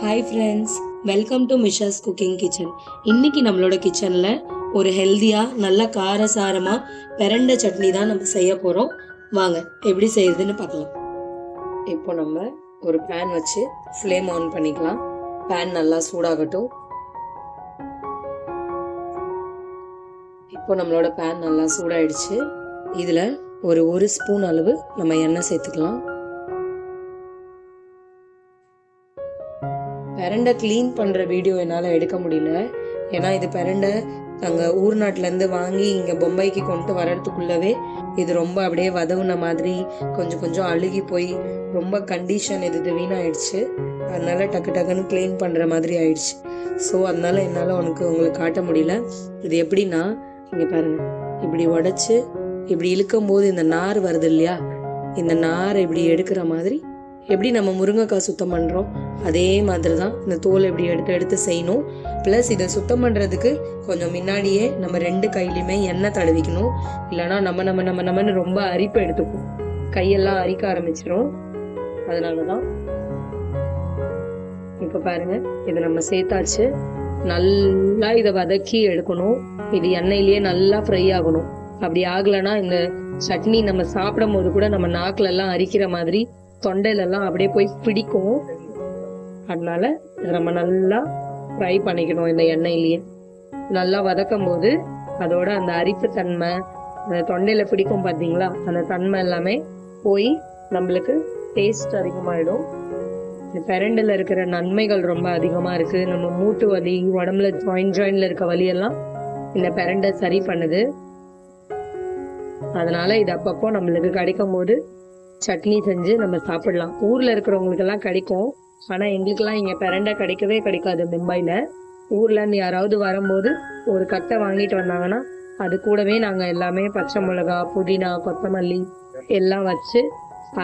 Hi friends welcome to Misha's cooking kitchen இன்னைக்கு நம்மளோட கிச்சனில் ஒரு ஹெல்த்தியாக நல்ல காரசாரமாக பெரண்டை சட்னி தான் நம்ம செய்ய போகிறோம் வாங்க எப்படி செய்யறதுன்னு பார்க்கலாம். இப்போ நம்ம ஒரு பேன் வச்சு ஃப்ளேம் ஆன் பண்ணிக்கலாம். பேன் நல்லா சூடாகட்டும். இப்போ நம்மளோட பேன் நல்லா சூடாயிடுச்சு. இதில் ஒரு ஒரு ஸ்பூன் அளவு நம்ம எண்ணெய் சேர்த்துக்கலாம். பெரண்டை க்ளீன் பண்ணுற வீடியோ என்னால் எடுக்க முடியல. ஏன்னா இது பெரண்டை நாங்கள் ஊர் நாட்டிலேருந்து வாங்கி இங்கே பொம்பாய்க்கு கொண்டு வர்றதுக்குள்ளவே இது ரொம்ப அப்படியே வதவுன மாதிரி கொஞ்சம் கொஞ்சம் அழுகி போய் ரொம்ப கண்டிஷன் இது இது வீணாயிடுச்சு. அதனால டக்கு டக்குன்னு க்ளீன் பண்ணுற மாதிரி ஆயிடுச்சு. ஸோ அதனால என்னால் உனக்கு உங்களுக்கு காட்ட முடியல. இது எப்படின்னா இங்கே பாருங்க. இப்படி உடச்சி இப்படி இழுக்கும் போது இந்த நார் வருது இல்லையா? இந்த நாரை இப்படி எடுக்கிற மாதிரி எப்படி நம்ம முருங்கைக்காய் சுத்தம் பண்ணுறோம் அதே மாதிரி தான் இந்த தோல் எப்படி எடுத்து எடுத்து செய்யணும். ப்ளஸ் இதை சுத்தம் பண்ணுறதுக்கு கொஞ்சம் முன்னாடியே நம்ம ரெண்டு கையிலையுமே எண்ணெய் தடவிக்கணும். இல்லைனா நம்ம நம்ம நம்ம நம்மன்னு ரொம்ப அரிப்பு எடுத்துக்கும். கையெல்லாம் அரிக்க ஆரம்பிச்சிடும் அதனால தான் இப்போ பாருங்க இதை நம்ம சேர்த்தாச்சு. நல்லா இதை வதக்கி எடுக்கணும். இது எண்ணெயிலேயே நல்லா ஃப்ரை ஆகணும். அப்படி ஆகலைன்னா இந்த சட்னி நம்ம சாப்பிடும் போது கூட நம்ம நாக்குல எல்லாம் அரிக்கிற மாதிரி தொண்டையிலலாம் அப்படியே போய் பிடிக்கும். அதனால இதை நம்ம நல்லா ஃப்ரை பண்ணிக்கணும் இந்த எண்ணெயிலேயே. நல்லா வதக்கும் போது அதோட அந்த அரிப்பு தன்மை அந்த தொண்டையில பிடிக்கும் பார்த்தீங்களா அந்த தன்மை எல்லாமே போய் நம்மளுக்கு டேஸ்ட் அதிகமாயிடும். இந்த பெரண்டில் இருக்கிற நன்மைகள் ரொம்ப அதிகமா இருக்கு. நம்ம மூட்டு வலி உடம்புல ஜாயின் ஜாயின்ல இருக்க வலியெல்லாம் இந்த பெரண்டை சரி பண்ணுது. அதனால இது அப்பப்போ நம்மளுக்கு கிடைக்கும் போது சட்னி செஞ்சு நம்ம சாப்பிடலாம். ஊர்ல இருக்கிறவங்களுக்கெல்லாம் கிடைக்கும். ஆனா எங்களுக்கெல்லாம் இங்க பெரண்டை கிடைக்கவே கிடைக்காது மும்பைல. ஊர்ல இருந்து யாராவது வரும்போது ஒரு கட்டை வாங்கிட்டு வந்தாங்கன்னா அது கூடவே நாங்க எல்லாமே பச்சை மிளகா புதினா கொத்தமல்லி எல்லாம் வச்சு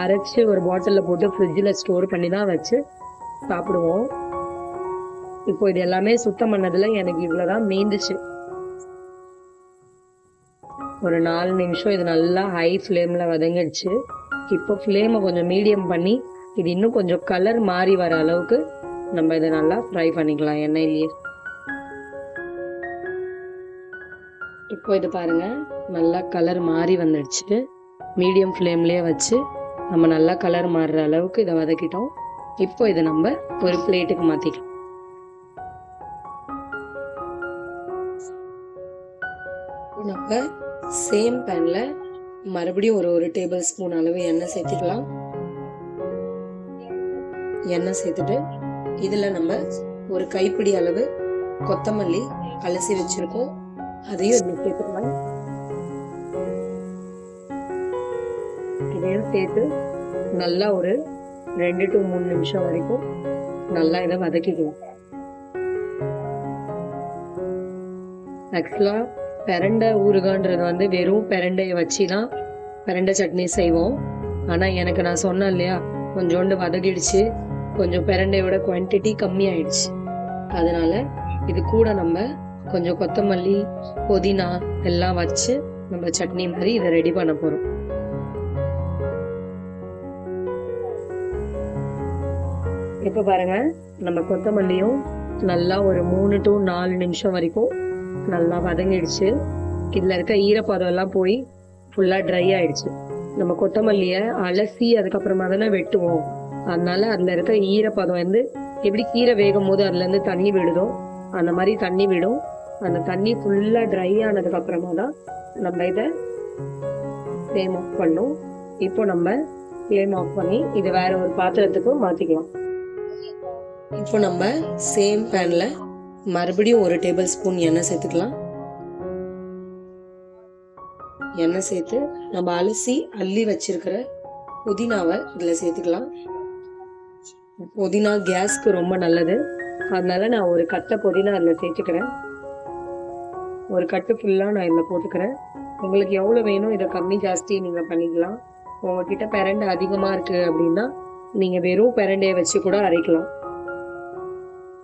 அரைச்சு ஒரு பாட்டில்ல போட்டு ஃப்ரிட்ஜில் ஸ்டோர் பண்ணி தான் வச்சு சாப்பிடுவோம். இப்போ இது எல்லாமே சுத்தம் பண்ணதுல எனக்கு இவ்வளோதான் மீந்துச்சு. ஒரு நாலு நிமிஷம் இது நல்லா ஹை ஃப்ளேமில் வதங்கிடுச்சு. இப்போ ஃப்ளேமை கொஞ்சம் மீடியம் பண்ணி இது இன்னும் கொஞ்சம் கலர் மாறி வர அளவுக்கு நம்ம இதை நல்லா ஃப்ரை பண்ணிக்கலாம் எண்ணெயிலேயே. இப்போ இது பாருங்கள் நல்லா கலர் மாறி வந்துடுச்சு. மீடியம் ஃப்ளேம்லேயே வச்சு நம்ம நல்லா கலர் மாறுற அளவுக்கு இதை வதக்கிட்டோம். இப்போ இதை நம்ம ஒரு பிளேட்டுக்கு மாற்றிக்கலாம் நம்ம சேம் பேனில் மறுபடியும் ஒரு ஒரு டேபிள் ஸ்பூன் அளவு எண்ணெய் சேர்த்துக்கலாம். எண்ணெய் சேர்த்துட்டு இதில் நம்ம ஒரு கைப்பிடி அளவு கொத்தமல்லி அலசி வச்சிருக்கோம். அதையும் இதுல சேர்த்துக்கலாம். இதையும் சேர்த்து நல்லா ஒரு ரெண்டு டு மூணு நிமிஷம் வரைக்கும் நல்லா இதை வதக்கிக்குவோம் ஆக்சுவலாக பெரண்டை ஊறுகான்றது வந்து வெறும் பெரண்டையை வச்சு தான் பெரண்டை சட்னி செய்வோம். ஆனால் எனக்கு நான் சொன்னேன் இல்லையா கொஞ்சோண்டு வதக்கிடுச்சு கொஞ்சம் பெரண்டையோட குவான்டிட்டி கம்மியாயிடுச்சு. அதனால இது கூட நம்ம கொஞ்சம் கொத்தமல்லி புதினா எல்லாம் வச்சு நம்ம சட்னி மாதிரி இதை ரெடி பண்ண போகிறோம் இப்போ பாருங்க நம்ம கொத்தமல்லியும் நல்லா ஒரு மூணு டு நாலு நிமிஷம் வரைக்கும் நல்லா வதங்கிடுச்சு. இதில் இருக்க ஈரப்பதம் எல்லாம் போய் ஃபுல்லாக ட்ரை ஆயிடுச்சு. நம்ம கொத்தமல்லியை அலசி அதுக்கப்புறமா தானே வெட்டுவோம். அதனால அதில் இருக்க ஈரப்பதம் வந்து எப்படி கீரை வேகும் போது அதுலேருந்து தண்ணி விடுதோ அந்த மாதிரி தண்ணி விடும். அந்த தண்ணி ஃபுல்லாக ட்ரை ஆனதுக்கப்புறமா தான் நம்ம இதை ஃப்ளேம் ஆஃப் பண்ணும். இப்போ நம்ம ஃப்ளேம் ஆஃப் பண்ணி இது வேற ஒரு பாத்திரத்துக்கு மாற்றிக்கலாம் இப்போ நம்ம சேம் பேனில் மறுபடியும் ஒரு டேபிள் ஸ்பூன் எண்ணெய் சேர்த்துக்கலாம். எண்ணெய் சேர்த்து நம்ம அலசி அள்ளி வச்சிருக்கிற புதினாவை இதில் சேர்த்துக்கலாம். புதினா கேஸ்க்கு ரொம்ப நல்லது. அதனால நான் ஒரு கட்டை புதினா அதில் சேர்த்துக்கிறேன். ஒரு கட்டு ஃபுல்லாக நான் இதில் போட்டுக்கிறேன். உங்களுக்கு எவ்வளோ வேணும் இதை கம்மி ஜாஸ்தி நீங்கள் பண்ணிக்கலாம். உங்ககிட்ட பெரண்டை அதிகமாக இருக்குது அப்படின்னா நீங்கள் வெறும் பெரண்டையை வச்சு கூட அரைக்கலாம்.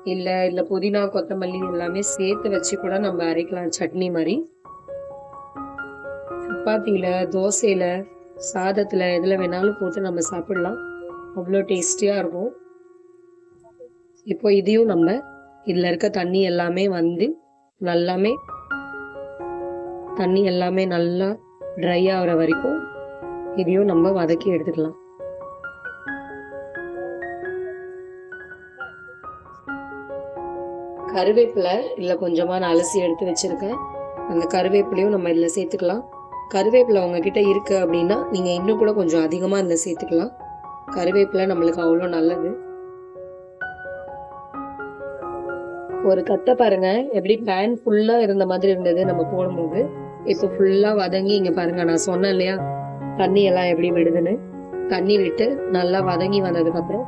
இல்லை இல்லை புதினா கொத்தமல்லி எல்லாமே சேர்த்து வச்சு கூட நம்ம அரைக்கலாம் சட்னி மாதிரி. சப்பாத்தியில் தோசையில் சாதத்தில் எதில் வேணாலும் போட்டு நம்ம சாப்பிடலாம். அவ்வளோ டேஸ்டியாக இருக்கும். இப்போ இதையும் நம்ம இதில் இருக்க தண்ணி எல்லாமே வந்து நல்லாமே தண்ணி எல்லாமே நல்லா ட்ரை ஆகிற வரைக்கும் இதையும் நம்ம வதக்கி எடுத்துக்கலாம். கருவேப்பிலை இல்லை கொஞ்சமாக நான் அலசி எடுத்து வச்சுருக்கேன். அந்த கருவேப்பிலையும் நம்ம இதில் சேர்த்துக்கலாம். கருவேப்பிலை உங்ககிட்ட இருக்குது அப்படின்னா நீங்கள் இன்னும் கூட கொஞ்சம் அதிகமாக இதில் சேர்த்துக்கலாம். கருவேப்பிலை நம்மளுக்கு அவ்வளோ நல்லது. ஒரு கத்தை பாருங்க. எப்படி பேன் ஃபுல்லாக இருந்த மாதிரி இருந்தது நம்ம போடும்போது. இப்போ ஃபுல்லாக வதங்கி இங்கே பாருங்க நான் சொன்னேன் இல்லையா? தண்ணி எல்லாம் எப்படி விடுதுன்னு. தண்ணி விட்டு நல்லா வதங்கி வந்ததுக்கப்புறம்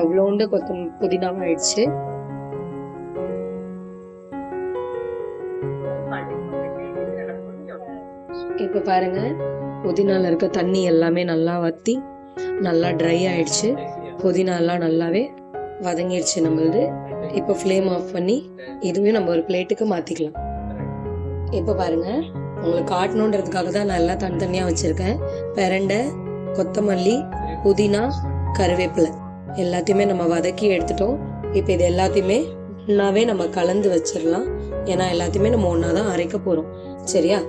எவ்வளோண்டு கொத்தம் புதினாவும் ஆயிடுச்சு இப்போ பாருங்க. புதினால இருக்க தண்ணி எல்லாமே நல்லா வத்தி நல்லா ட்ரை ஆயிடுச்சு. புதினா எல்லாம் நல்லாவே வதங்கிடுச்சு நம்மளது. இப்போ ஃப்ளேம் ஆஃப் பண்ணி இதுவே நம்ம ஒரு பிளேட்டுக்கு மாற்றிக்கலாம் இப்போ பாருங்க உங்களுக்கு காட்டணுன்றதுக்காக தான் நான் எல்லாம் தனித்தனியாக வச்சுருக்கேன். பெரண்டை கொத்தமல்லி புதினா கருவேப்பிலை. எல்லாத்தையுமே நம்ம வதக்கி எடுத்துட்டோம். இப்போ இது எல்லாத்தையுமே ஒன்றாவே நம்ம கலந்து வச்சிடலாம். ஏன்னா எல்லாத்தையுமே நம்ம ஒன்றா தான் அரைக்க போகிறோம் சரியா?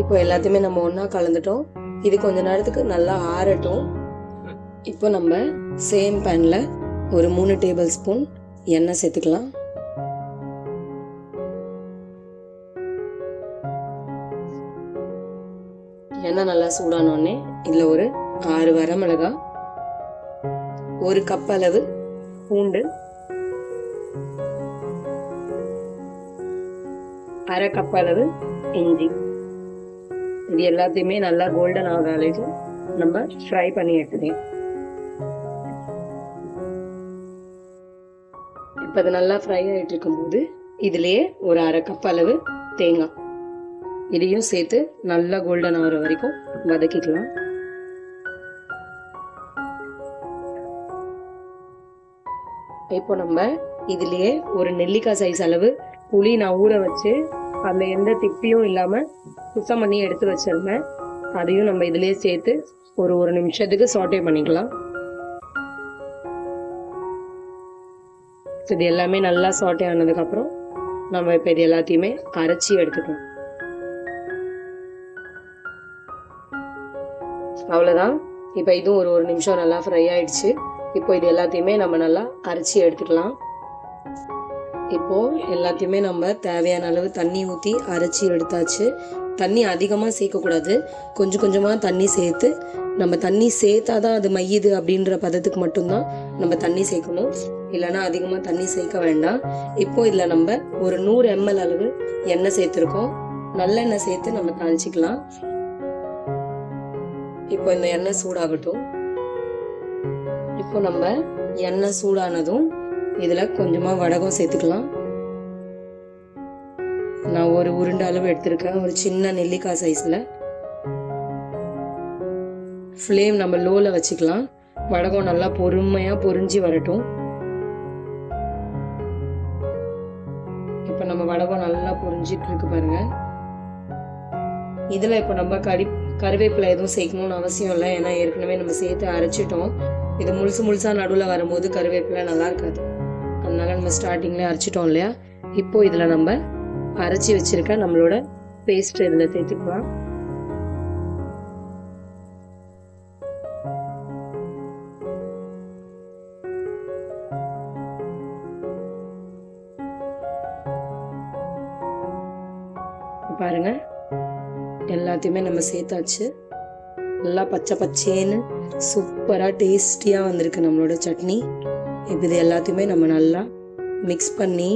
இப்போ எல்லாத்தையுமே நம்ம ஒன்றா கலந்துட்டோம். இது கொஞ்ச நேரத்துக்கு நல்லா ஆறட்டும். இப்போ நம்ம சேம் பேனில் ஒரு மூணு டேபிள் ஸ்பூன் எண்ணெய் சேர்த்துக்கலாம். எண்ணெய் நல்லா சூடானோடனே இதில் ஒரு ஆறு வரமிளகா ஒரு கப் அளவு பூண்டு அரை கப் அளவு இஞ்சி. இது எல்லாத்தையுமே நல்லா கோல்டன் ஆகிற அளவுக்கு நம்ம ஃப்ரை பண்ணி எடுத்துக்கலாம். இப்போ அது நல்லா ஃப்ரை ஆகிட்டு இருக்கும்போது இதுலேயே ஒரு அரை கப் அளவு தேங்காய். இதையும் சேர்த்து நல்லா கோல்டன் ஆகிற வரைக்கும் வதக்கிக்கலாம். இப்போ நம்ம இதுலயே ஒரு நெல்லிக்காய் சைஸ் அளவு புளி நான் ஊற வச்சு அந்த எந்த திப்பியும் இல்லாம சுத்தம் பண்ணி எடுத்து வச்சிருந்தேன். அதையும் நம்ம இதுலேயே சேர்த்து ஒரு ஒரு நிமிஷத்துக்கு சாட்டே பண்ணிக்கலாம். இது எல்லாமே நல்லா சாட்டே ஆனதுக்கப்புறம் நம்ம இப்போ இது எல்லாத்தையுமே அரைச்சி எடுத்துக்கலாம். அவ்வளோதான் இப்போ இதுவும் ஒரு ஒரு நிமிஷம் நல்லா ஃப்ரை ஆயிடுச்சு. இப்போ இது எல்லாத்தையுமே நம்ம நல்லா அரைச்சி எடுத்துக்கலாம். இப்போது எல்லாத்தையுமே நம்ம தேவையான அளவு தண்ணி ஊற்றி அரைச்சி எடுத்தாச்சு. தண்ணி அதிகமாக சேர்க்கக்கூடாது கொஞ்சம் கொஞ்சமாக தண்ணி சேர்த்து நம்ம தண்ணி சேர்த்தா தான் அது மையுது அப்படின்ற பதத்துக்கு மட்டும்தான் நம்ம தண்ணி சேர்க்கணும். இல்லைன்னா அதிகமாக தண்ணி சேர்க்க வேண்டாம். இப்போ இதில் நம்ம ஒரு நூறு எம்எல் அளவு எண்ணெய் சேர்த்துருக்கோம். நல்லெண்ணெய் சேர்த்து நம்ம தாளிச்சிக்கலாம். இப்போ இந்த எண்ணெய் சூடாகட்டும். இப்போ நம்ம எண்ணெய் சூடானதும் இதில் கொஞ்சமாக வடகம் சேர்த்துக்கலாம். நான் ஒரு உருண்டை அளவு எடுத்திருக்கேன். ஒரு சின்ன நெல்லிக்காய் சைஸில் ஃப்ளேம் நம்ம லோவில் வச்சுக்கலாம். வடகம் நல்லா பொறுமையாக பொரிஞ்சு வரட்டும். இப்போ நம்ம வடகம் நல்லா பொறிஞ்சிட்டு இருக்கு பாருங்க. இதில் இப்போ நம்ம கறி கருவேப்பிலை எதுவும் சேர்க்கணும்னு அவசியம் இல்லை. ஏன்னா ஏற்கனவே நம்ம சேர்த்து அரைச்சிட்டோம். இது முழுசு முழுசாக நடுவில் வரும்போது கருவேப்பிலை நல்லா இருக்காது. அதனால நம்ம ஸ்டார்டிங்லேயே அரைச்சிட்டோம் இல்லையா? இப்போ இதில் நம்ம அரைச்சி வச்சிருக்க நம்மளோட பேஸ்ட் இதில் சேர்த்துக்கலாம் பாருங்க எல்லாத்தையுமே நம்ம சேர்த்தாச்சு. நல்லா பச்சை பச்சேன்னு சூப்பராக டேஸ்டியாக வந்திருக்கு நம்மளோட சட்னி. இப்போ இது எல்லாத்தையுமே நம்ம நல்லா மிக்ஸ் பண்ணி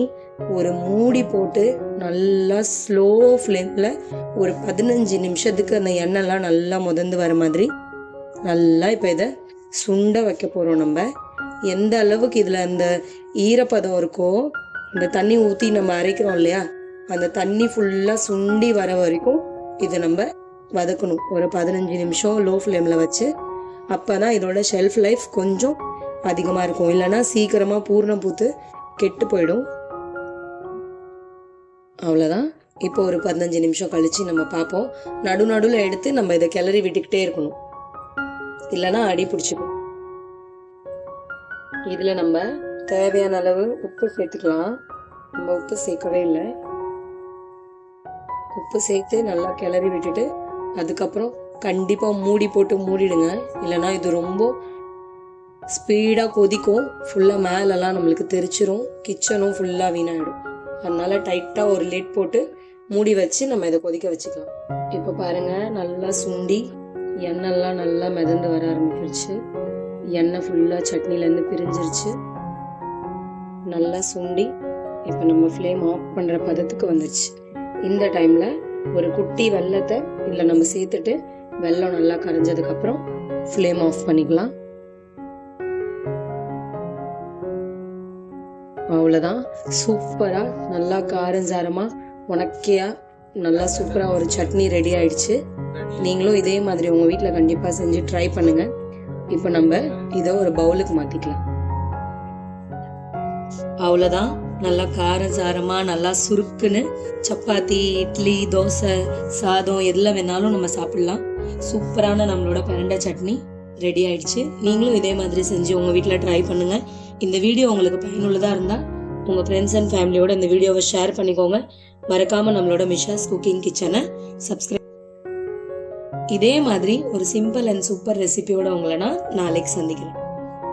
ஒரு மூடி போட்டு நல்லா ஸ்லோ ஃப்ளேமில் ஒரு பதினஞ்சு நிமிஷத்துக்கு அந்த எண்ணெய்லாம் நல்லா முதந்து வர மாதிரி. நல்லா இப்போ இதை சுண்ட வைக்க போகிறோம் நம்ம. எந்த அளவுக்கு இதில் அந்த ஈரப்பதம் இருக்கோ இந்த தண்ணி ஊற்றி நம்ம அரைக்கிறோம் இல்லையா? அந்த தண்ணி ஃபுல்லாக சுண்டி வர வரைக்கும் இதை நம்ம வதக்கணும். ஒரு பதினஞ்சு நிமிஷம் லோ ஃப்ளேமில் வச்சு. அப்போ தான் இதோட ஷெல்ஃப் லைஃப் கொஞ்சம் அதிகமாக இருக்கும். இல்லைன்னா சீக்கிரமாக பூர்ணம் பூத்து கெட்டு போயிடும். அவ்வளோதான் இப்போ ஒரு பதினஞ்சு நிமிஷம் கழித்து நம்ம பார்ப்போம். நடு நடுவில் எடுத்து நம்ம இதை கிளறி விட்டுக்கிட்டே இருக்கணும். இல்லைன்னா அடி பிடிச்சிக்கும். இதில் நம்ம தேவையான அளவு உப்பு சேர்த்துக்கலாம். நம்ம உப்பு சேர்க்கவே இல்லை. உப்பு சேர்த்து நல்லா கிளறி விட்டுட்டு அதுக்கப்புறம் கண்டிப்பாக மூடி போட்டு மூடிடுங்க. இல்லைன்னா இது ரொம்ப ஸ்பீடாக கொதிக்கும். ஃபுல்லாக மேலெல்லாம் நம்மளுக்கு தெரிச்சிரும். கிச்சனும் ஃபுல்லாக வீணாகிடும் அதனால டைட்டாக ஒரு லிட் போட்டு மூடி வச்சு நம்ம இதை கொதிக்க வச்சுக்கலாம். இப்போ பாருங்கள் நல்லா சுண்டி எண்ணெய்லாம் நல்லா மிதந்து வர ஆரம்பிச்சிருச்சு. எண்ணெய் ஃபுல்லாக சட்னிலேருந்து பிரிஞ்சிருச்சு. நல்லா சுண்டி இப்போ நம்ம ஃப்ளேம் ஆஃப் பண்ணுற பதத்துக்கு வந்துருச்சு. இந்த டைமில் ஒரு குட்டி வெள்ளத்தை இதில் நம்ம சேர்த்துட்டு வெல்லம் நல்லா கரைஞ்சதுக்கப்புறம் ஃப்ளேம் ஆஃப் பண்ணிக்கலாம். அவ்வளோதான் சூப்பராக நல்லா காரஞ்சாரமாக உனக்கையாக நல்லா சூப்பராக ஒரு சட்னி ரெடி ஆயிடுச்சு. நீங்களும் இதே மாதிரி உங்கள் வீட்டில் கண்டிப்பாக செஞ்சு ட்ரை பண்ணுங்கள் இப்போ நம்ம இதை ஒரு பவுலுக்கு மாற்றிக்கலாம் அவ்வளோதான் நல்லா காரசாரமாக நல்லா சுருக்குன்னு சப்பாத்தி இட்லி தோசை சாதம் எதில் வேணாலும் நம்ம சாப்பிட்லாம். சூப்பரான நம்மளோட பரண்டை சட்னி ரெடி ஆயிடுச்சு. நீங்களும் இதே மாதிரி செஞ்சு உங்கள் வீட்டில் ட்ரை பண்ணுங்கள் இந்த வீடியோ உங்களுக்கு பயனுள்ளதாக இருந்தால் உங்கள் ஃப்ரெண்ட்ஸ் அண்ட் ஃபேமிலியோட இந்த வீடியோவை ஷேர் பண்ணிக்கோங்க. மறக்காமல் நம்மளோட மிஷாஸ் குக்கிங் கிச்சனை சப்ஸ்கிரைப் இதே மாதிரி ஒரு சிம்பிள் அண்ட் சூப்பர் ரெசிபியோட உங்களை நான் நாளைக்கு சந்திக்கிறேன்.